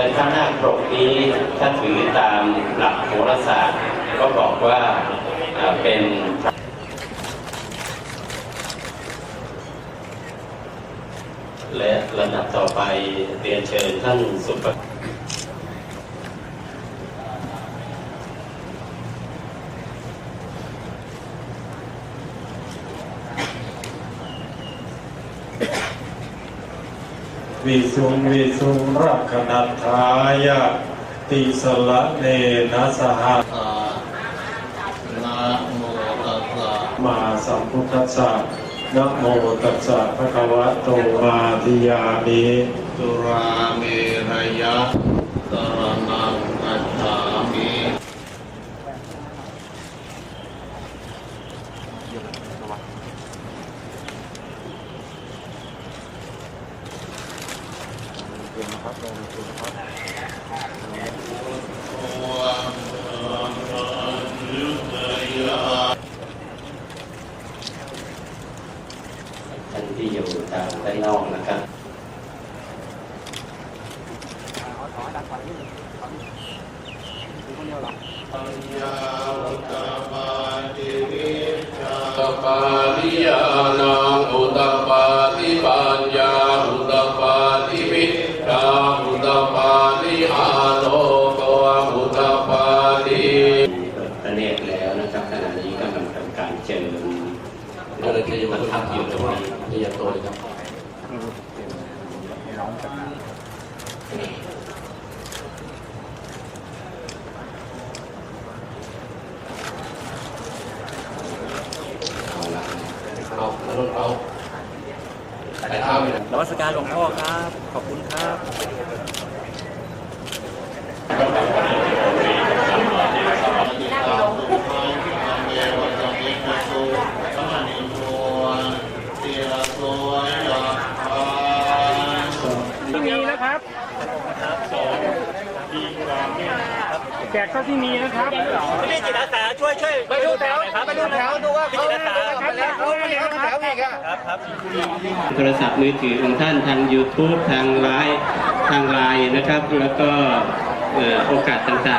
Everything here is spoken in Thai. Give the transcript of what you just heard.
แต่ถ้าหน้าปกนี้ถ้าถือตามหลักโหราศาสตร์ ก็บอกว่าอ่าเป็นและระดับต่อไปเรียนเชิญท่านสุป วิสุงวิสุงรักขณัทายะติสละเนนะสหะนะโมตัสสะมาสัมพุทธัสสะนะโมตัสสะภะคะวะโตมาธิยามิสุราเมรยะสรนังกัจฉามิ ท่านที่อยู่ทางด้านนอกนะครับปาลิยานังอุตป อาโลโกอุตปาติพระเนตรแล้วนะครับขณะนี้กำลังทำการเจิมก็เลยที่มัมันทับอยู่ตรงนี้นี้ที่จะโตเลยครับเอาเอาเอาเอาไปเท้านะนวัสการหลวงพ่อครับ ขอบคุณครับ ที่มี นะครับแจกเท่าที่มีนะครับ พี่จิตอาสาช่วยช่วยไปดูแถวครับไปดูแถวดูว่าพี่จิตอาสาแล้วเขาไม่ได้แถวอีกอะครับครับโทรศัพท์มือถือของท่านทาง YouTube ทางไลน์ทางไลน์นะครับ แล้วก็เอ่อโอกาสต่างๆ